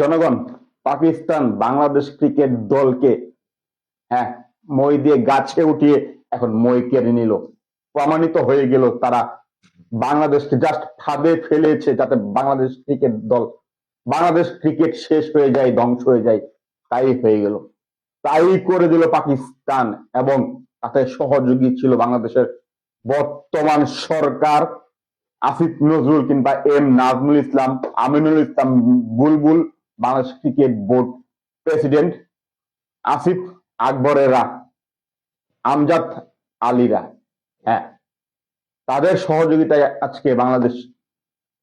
জনগণ, পাকিস্তান বাংলাদেশ ক্রিকেট দলকে হ্যাঁ মই দিয়ে গাছে উঠিয়ে এখন মই কেড়ে নিল। প্রমাণিত হয়ে গেল তারা বাংলাদেশকে জাস্ট ফাঁদে ফেলেছে যাতে বাংলাদেশ ক্রিকেট দল, বাংলাদেশ ক্রিকেট শেষ হয়ে যায়, ধ্বংস হয়ে যায়, তাই হয়ে গেল। তাই করে দিল পাকিস্তান এবং তাতে সহযোগী ছিল বাংলাদেশের বর্তমান সরকার আসিফ নজরুল কিংবা M Nazmul Islam, Aminul Islam Bulbul Bangladesh cricket board president Asif আকবরেরা, Amjad আলীরা। হ্যাঁ তাদের সহযোগিতায় আজকে বাংলাদেশ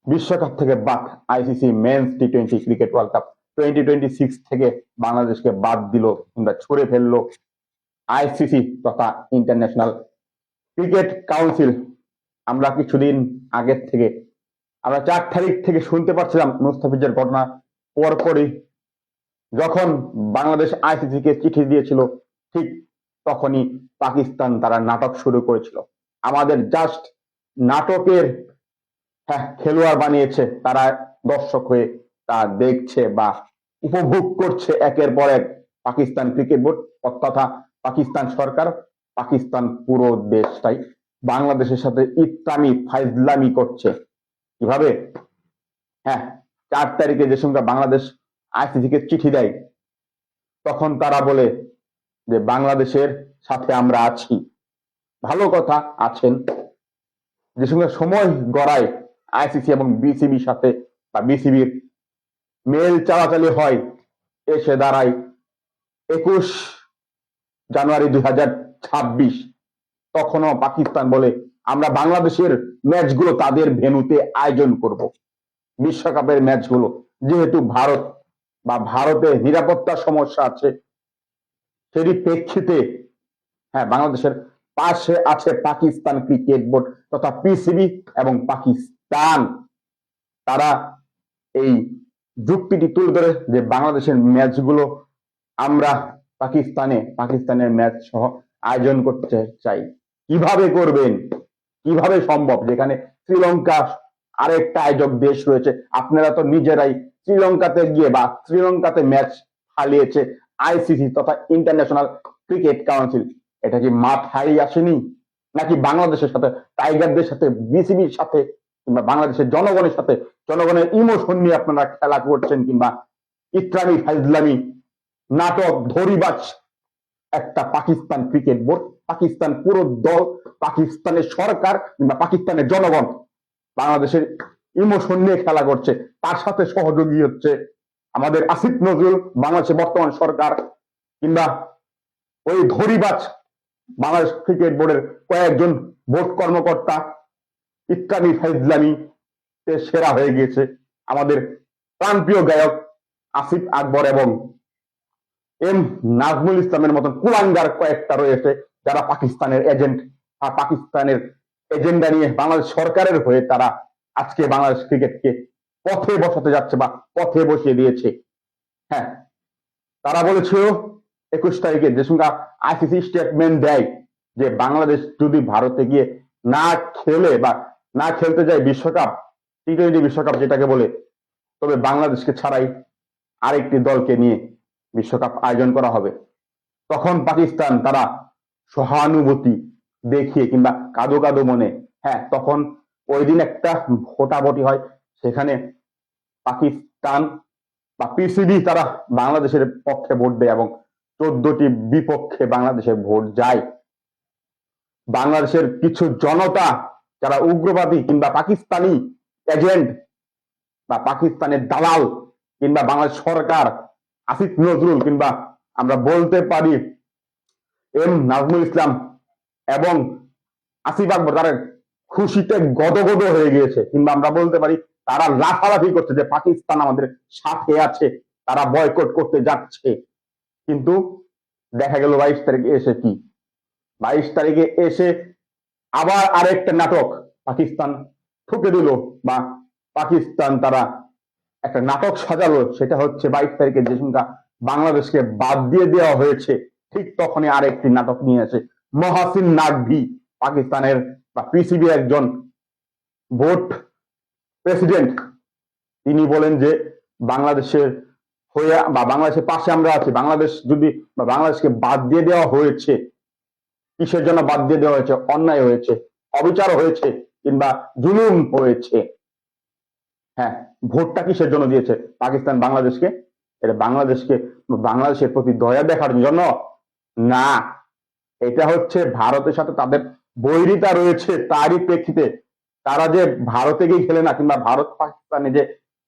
বিশ্বকাপ থেকে বাদ ICC men's T twenty cricket world cup twenty twenty six থেকে বাংলাদেশকে বাদ দিল কিংবা ছুড়ে ফেলল আইসিসি তথা ইন্টারন্যাশনাল ক্রিকেট কাউন্সিল আমরা কিছুদিন আগের থেকে, আমরা চার তারিখ থেকে শুনতে পাচ্ছিলাম মুস্তাফিজের ঘটনা পরপরই যখন বাংলাদেশ আইসিসি কে চিঠি দিয়েছিল, ঠিক তখনই পাকিস্তান তারা নাটক শুরু করেছিল। আমাদের জাস্ট নাটকের হ্যাঁ খেলোয়াড় বানিয়েছে, তারা দর্শক হয়ে তা দেখছে বা উপভোগ করছে একের পর এক পাকিস্তান ক্রিকেট বোর্ড, তথা পাকিস্তান সরকার, পাকিস্তান পুরো দেশটাই। বাংলাদেশের সাথে ইসলামী ফাইজলামি করছে। কীভাবে? হ্যাঁ চার তারিখে যে সঙ্গে বাংলাদেশ আইসিসি কে চিঠি দেয়, তখন তারা বলে যে বাংলাদেশের সাথে আমরা আছি। ভালো কথা, আছেন। যে সঙ্গে সময় গড়ায় আইসিসি এবং বিসিবির সাথে বা বিসিবির মেল চালাচালি হয়, এসে দাঁড়ায় একুশ জানুয়ারি দুই হাজার ছাব্বিশ। তখনও পাকিস্তান বলে, আমরা বাংলাদেশের ম্যাচগুলো তাদের ভেন্যুতে আয়োজন করব। বিশ্বকাপের ম্যাচগুলো, যেহেতু ভারত বা ভারতে নিরাপত্তার সমস্যা আছে, সেটি প্রেক্ষিতে হ্যাঁ বাংলাদেশের পাশে আছে পাকিস্তান ক্রিকেট বোর্ড তথা পিসিবি এবং পাকিস্তান। তারা এই যুক্তিটি তুলে ধরে যে বাংলাদেশের ম্যাচগুলো আমরা পাকিস্তানে, পাকিস্তানের ম্যাচ সহ আয়োজন করতে চাই। কীভাবে করবেন? কীভাবে সম্ভব? যেখানে শ্রীলঙ্কা আরেকটা আয়োজক দেশ রয়েছে। আপনারা তো নিজেরাই শ্রীলঙ্কাতে গিয়ে বা শ্রীলঙ্কাতে ম্যাচ হারিয়েছে আইসিসি তথা ইন্টারন্যাশনাল ক্রিকেট কাউন্সিল এটা কি মাথায় আসেনি? নাকি বাংলাদেশের সাথে, টাইগারদের সাথে, বিসিবির সাথে, কিংবা বাংলাদেশের জনগণের সাথে? জনগণের ইমোশন নিয়ে আপনারা খেলা করছেন কিংবা ইসলামী ফাইজলামী নাটক ধরিবাজ একটা পাকিস্তান ক্রিকেট বোর্ড পাকিস্তান পুরো দল, পাকিস্তানের সরকার কিংবা পাকিস্তানের জনগণ। বাংলাদেশের ইমোশন নিয়ে খেলা করছে, তার সাথে সহযোগী হচ্ছে আমাদের আসিফ নজরুল, বাংলাদেশের বর্তমান সরকার কিংবা ওই ধরিবাজ বাংলাদেশ ক্রিকেট বোর্ডের কয়েকজন বোর্ড কর্মকর্তা ইসলামী ফাইজলামী সেরা হয়ে গিয়েছে আমাদের প্রাণপ্রিয় গায়ক আসিফ আকবর এবং এম নাজমুল ইসলামের মতন কুলাঙ্গার কয়েকটা রয়েছে যারা পাকিস্তানের এজেন্ট আর পাকিস্তানের এজেন্ডা নিয়ে বাংলাদেশ সরকারের হয়ে তারা আজকে বাংলাদেশ ক্রিকেটকে পথে বসাতে যাচ্ছে বা পথে বসিয়ে দিয়েছে। হ্যাঁ তারা বলেছিল একুশ তারিখে যে সঙ্গে আইসিসি স্টেটমেন্ট দেয় যে বাংলাদেশ যদি ভারতে গিয়ে না খেলে বা না খেলতে যায় বিশ্বকাপ টি টোয়েন্টি বিশ্বকাপ যেটাকে বলে, তবে বাংলাদেশকে ছাড়াই আরেকটি দলকে নিয়ে বিশ্বকাপ আয়োজন করা হবে। তখন পাকিস্তান তারা সহানুভূতি দেখিয়ে কিংবা কাদো কাদো মনে। হ্যাঁ তখন ওই দিন একটা ভোটাভুটি হয়। সেখানে পাকিস্তান বা পিসিবি তারা বাংলাদেশের পক্ষে ভোট দেয় এবং চোদ্দটি বিপক্ষে বাংলাদেশের ভোট যায়। বাংলাদেশের কিছু জনতা, যারা উগ্রবাদী কিংবা পাকিস্তানি এজেন্ট বা পাকিস্তানের দালাল কিংবা বাংলাদেশ সরকার, আসিফ নজরুল কিংবা আমরা বলতে পারি এম নাজমুল ইসলাম এবং আসিফ আকবর তারা খুশিতে গদগদ হয়ে গিয়েছে। কিংবা আমরা বলতে পারি, তারা লাফালাফি করছে যে পাকিস্তান আমাদের সাথে আছে, তারা বয়কট করতে যাচ্ছে। কিন্তু দেখা গেল বাইশ তারিখে এসে কি? বাইশ তারিখে এসে আবার আরেকটা নাটক, পাকিস্তান ঠুকে দিল বা পাকিস্তান তারা একটা নাটক সাজালো, সেটা হচ্ছে বাইশ তারিখে যে সংখ্যা বাংলাদেশকে বাদ দিয়ে দেওয়া হয়েছে, ঠিক তখনই আরেকটি নাটক নিয়ে আসে মহাসিন নাকভি পাকিস্তানের বা পিসিবি একজন ভোট প্রেসিডেন্ট। তিনি বলেন যে, বাংলাদেশের হয়ে বা বাংলাদেশের পাশে আমরা আছি, বাংলাদেশ যদি বা বাংলাদেশকে বাদ দিয়ে দেওয়া হয়েছে, কিসের জন্য বাদ দিয়ে দেওয়া হয়েছে? অন্যায় হয়েছে, অবিচার হয়েছে, কিংবা জুলুম হয়েছে। হ্যাঁ ভোটটা কিসের জন্য দিয়েছে? পাকিস্তান বাংলাদেশকে? এটা বাংলাদেশকে, বাংলাদেশের প্রতি দয়া দেখার জন্য না। এটা হচ্ছে ভারতের সাথে তাদের বৈরিতা রয়েছে তারই প্রেক্ষিতে। তারা যে ভারতে গিয়ে খেলে না কিংবা ভারত পাকিস্তানে যে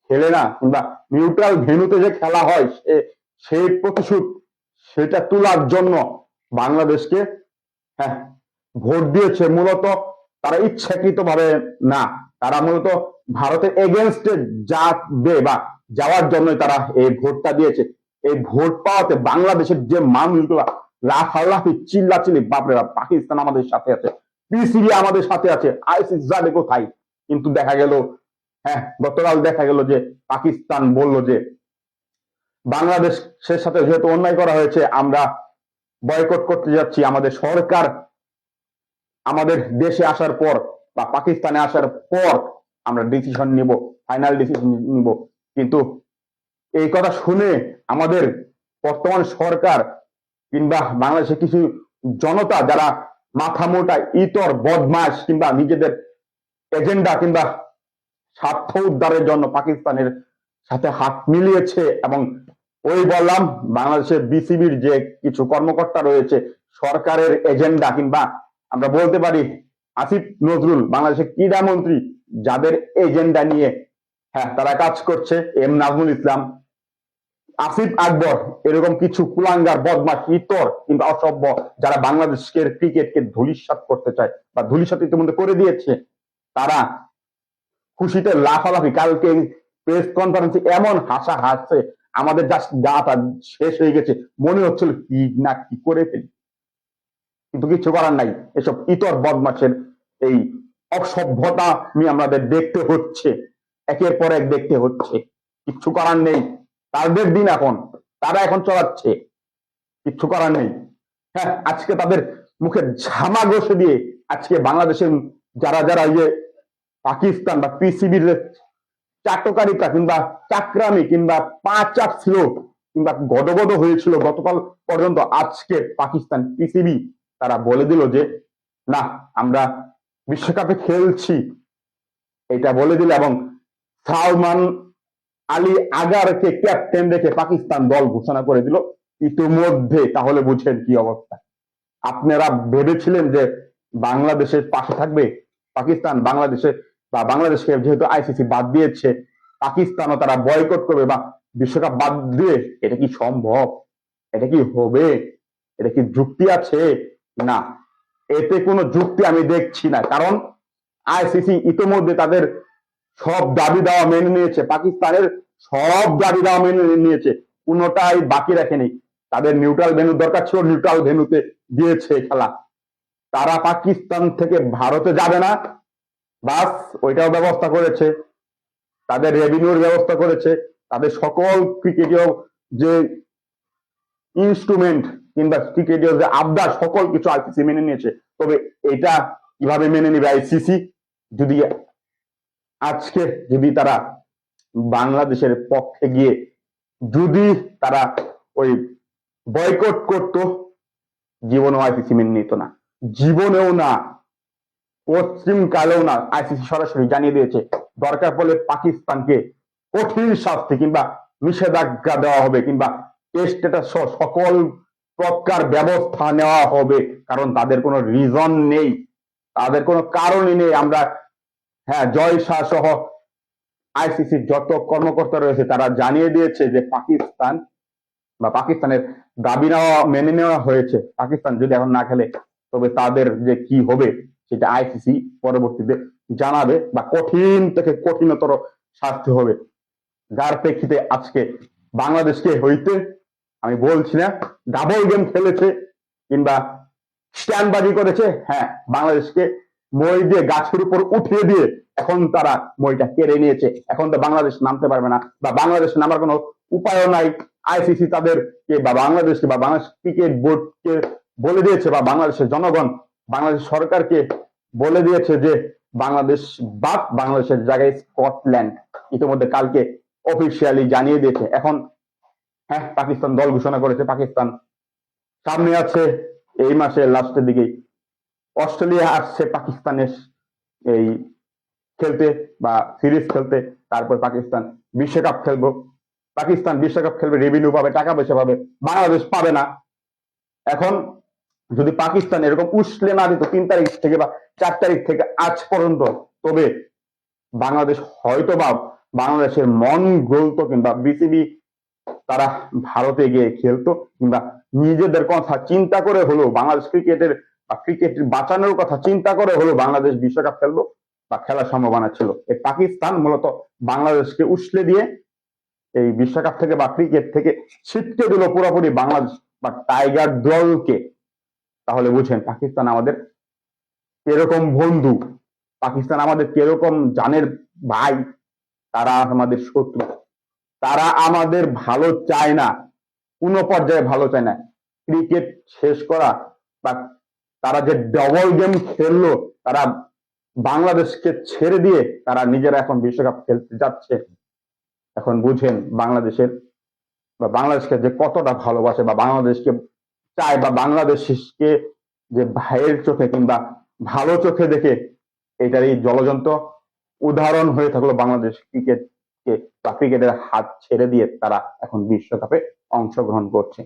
খেলে না কিংবা নিউট্রাল ভেন্যুতে যে খেলা হয়, সে, সেই প্রতিশোধ, সেটা তোলার জন্য বাংলাদেশকে হ্যাঁ ভোট দিয়েছে মূলত তারা ইচ্ছাকৃত ভাবে না। তারা মূলত ভারতের এগেনস্টে যাবে বা যাওয়ার জন্য তারা এই ভোটটা দিয়েছে। এই ভোট পাওয়াতে বাংলাদেশের যে মানুষগুলা লাফালাফি, চিল্লাচিল্লি, বাপরে বাপ, পাকিস্তান আমাদের সাথে আছে, পিসিবি আমাদের সাথে আছে, আইসিস যাবে কোথায়? কিন্তু দেখা গেল হ্যাঁ গতকাল দেখা গেল যে পাকিস্তান বলল যে, বাংলাদেশের সাথে যেহেতু অন্যায় করা হয়েছে, আমরা বয়কট করতে যাচ্ছি, আমাদের সরকার আমাদের দেশে আসার পর বা পাকিস্তানে আসার পর আমরা ডিসিশন নিব ফাইনাল ডিসিশন নিব। কিন্তু এই কথা শুনে আমাদের বর্তমান সরকার কিংবা বাংলাদেশের কিছু জনতা যারা মাথা মোটা, ইতর, বদমাস কিংবা নিজেদের এজেন্ডা কিংবা স্বার্থ উদ্ধারের জন্য পাকিস্তানের সাথে হাত মিলিয়েছে এবং ওই বললাম বাংলাদেশের বিসিবির যে কিছু কর্মকর্তা রয়েছে, সরকারের এজেন্ডা কিংবা আমরা বলতে পারি আসিফ নজরুল, বাংলাদেশের ক্রীড়া মন্ত্রী যাদের এজেন্ডা নিয়ে হ্যাঁ তারা কাজ করছে, এম নাজমুল ইসলাম আসিফ আকবর, এরকম কিছু কুলাঙ্গার বদমাস ইতর কিংবা অসভ্য যারা বাংলাদেশের ক্রিকেটকে ধুলিস্বাত করতে চায় বা ধুলিস্বাত ইতিমধ্যে করে দিয়েছে, তারা খুশিতে লাফালাফি, কালকে প্রেস কনফারেন্সে এমন হাসা হাসছে, আমাদের জাস্ট গাটা শেষ হয়ে গেছে, মনে হচ্ছিল কি না কি করে ফেলি। কিন্তু কিছু করার নাই, এসব ইতর বদমাসের এই অসভ্যতা আমাদের দেখতে হচ্ছে, একের পর এক দেখতে হচ্ছে কিচ্ছু করার নেই। তাদের দিন এখন, তারা এখন চলাচ্ছে। কিচ্ছু করার নেই। হ্যাঁ আজকে তাদের মুখে ঝামা ঘষে দিয়ে আজকে বাংলাদেশের যারা যারা ইয়ে পাকিস্তান বা পিসিবির চাটকারিতা কিংবা চাকরামি কিংবা পাঁচাপ ছিল কিংবা গদগদ হয়েছিল গতকাল পর্যন্ত, আজকে পাকিস্তান পিসিবি তারা বলে দিল যে, না, আমরা বিশ্বকাপে খেলছি। এটা বলে দিল এবং সালমান আলী আগারকে ক্যাপ্টেন রেখে পাকিস্তান দল ঘোষণা করে দিল। ইতিমধ্যে তাহলে বুঝেন কি অবস্থা। আপনারা ভেবেছিলেন যে বাংলাদেশের পাশে থাকবে পাকিস্তান, বাংলাদেশে বা বাংলাদেশকে যেহেতু আইসিসি বাদ দিয়েছে, পাকিস্তানও তারা বয়কট করবে বা বিশ্বকাপ বাদ দিয়ে, এটা কি সম্ভব? এটা কি হবে? এটা কি যুক্তি আছে? না, এতে কোনো যুক্তি আমি দেখছি না। কারণ আইসিসি ইতিমধ্যে তাদের সব দাবি দাওয়া মেনে নিয়েছে। পাকিস্তানের সব দেওয়া মেনে নিয়েছে। কোনোটাই বাকি রাখেনি। তাদের নিউট্রাল ভেনু দরকার ছিল নিউট্রাল ভেনুতে দিয়েছে খেলা। তারা পাকিস্তান থেকে ভারতে যাবে না। বাস, ওইটাও ব্যবস্থা করেছে। তাদের রেভিনিউর ব্যবস্থা করেছে। তাদের সকল ক্রিকেটীয় যে ইনস্ট্রুমেন্ট কিংবা ক্রিকেটীয় যে আবদার, সকল কিছু আইসিসি মেনে নিয়েছে। তবে এটা কীভাবে মেনে নিবে আইসিসি যদি আজকে যদি তারা বাংলাদেশের পক্ষে গিয়ে যদি তারা ওই বয়কট করত, জীবনেও আইসিসি মেনে নিত না। জীবনেও না পশ্চিম কালেও না আইসিসি সরাসরি জানিয়ে দিয়েছে, দরকার পড়লে পাকিস্তানকে কঠিন শাস্তি কিংবা নিষেধাজ্ঞা দেওয়া হবে কিংবা স্টেটাস সকল প্রকার ব্যবস্থা নেওয়া হবে, কারণ তাদের কোনো রিজন নেই। তাদের কোনো কারণই নেই। আমরা হ্যাঁ জয় শাহ সহ আইসিসির যত কর্মকর্তা রয়েছে, তারা জানিয়ে দিয়েছে যে পাকিস্তান বা পাকিস্তানের দাবি নেওয়া, মেনে নেওয়া হয়েছে। পাকিস্তান যদি এখন না খেলে, তবে তাদের যে কি হবে, সেটা আইসিসি পরবর্তীতে জানাবে বা কঠিন থেকে কঠিনতর শাস্তি হবে। যার প্রেক্ষিতে আজকে বাংলাদেশকে হইতে, আমি বলছি না ডাবল গেম খেলেছে কিংবা স্ট্যান্ডবাজি করেছে হ্যাঁ বাংলাদেশকে মই দিয়ে গাছের উপর উঠিয়ে দিয়ে এখন তারা মইটা কেড়ে নিয়েছে। এখন তো বাংলাদেশ নামতে পারবে না বা বাংলাদেশ নামার কোনো উপায়ও নাই। আইসিসি তাদেরকে বা বাংলাদেশকে বা বাংলাদেশ ক্রিকেট বোর্ডকে বলে দিয়েছে বা বাংলাদেশের জনগণ, বাংলাদেশ সরকারকে বলে দিয়েছে যে বাংলাদেশ বাদ, বাংলাদেশের জায়গায় স্কটল্যান্ড ইতিমধ্যে কালকে অফিসিয়ালি জানিয়ে দিয়েছে। এখন হ্যাঁ পাকিস্তান দল ঘোষণা করেছে, পাকিস্তান সামনে আছে। এই মাসের লাস্টের দিকেই অস্ট্রেলিয়া আসছে পাকিস্তানের এই খেলতে বা সিরিজ খেলতে, তারপর পাকিস্তান বিশ্বকাপ খেলব। পাকিস্তান বিশ্বকাপ খেলবে রেভিনিউ পাবে, টাকা পয়সা পাবে, বাংলাদেশ পাবে না। এখন যদি পাকিস্তান এরকম উসলে না দিত তিন তারিখ থেকে বা চার তারিখ থেকে আজ পর্যন্ত, তবে বাংলাদেশ হয়তো বা বাংলাদেশের মন গলতো কিংবা বিসিবি তারা ভারতে গিয়ে খেলতো কিংবা নিজেদের কথা চিন্তা করে হলো বাংলাদেশ ক্রিকেটের বা ক্রিকেট বাঁচানোর কথা চিন্তা করে হলো বাংলাদেশ বিশ্বকাপ খেলব বা খেলার সম্ভাবনা ছিল। এই পাকিস্তান মূলত বাংলাদেশকে উসলে দিয়ে এই বিশ্বকাপ থেকে বা ক্রিকেট থেকে ছিটকে দিল পুরোপুরি বাংলাদেশ বা টাইগার দলকে। তাহলে বুঝেন পাকিস্তান আমাদের কীরকম বন্ধু? পাকিস্তান আমাদের কীরকম জানের ভাই? তারা আমাদের শত্রু। তারা আমাদের ভালো চায় না। কোনো পর্যায়ে ভালো চায় না। ক্রিকেট শেষ করা বা তারা যে ডবল গেম খেললো, তারা বাংলাদেশকে ছেড়ে দিয়ে তারা নিজেরা এখন বিশ্বকাপ খেলতে যাচ্ছে। এখন বুঝেন বাংলাদেশের বা বাংলাদেশকে যে কতটা ভালোবাসে বা বাংলাদেশকে চায় বা বাংলাদেশকে যে ভাইয়ের চোখে কিংবা ভালো চোখে দেখে এটারই জলজন্ত উদাহরণ হয়ে থাকল বাংলাদেশ ক্রিকেটকে বা ক্রিকেটের হাত ছেড়ে দিয়ে তারা এখন বিশ্বকাপে অংশগ্রহণ করছে।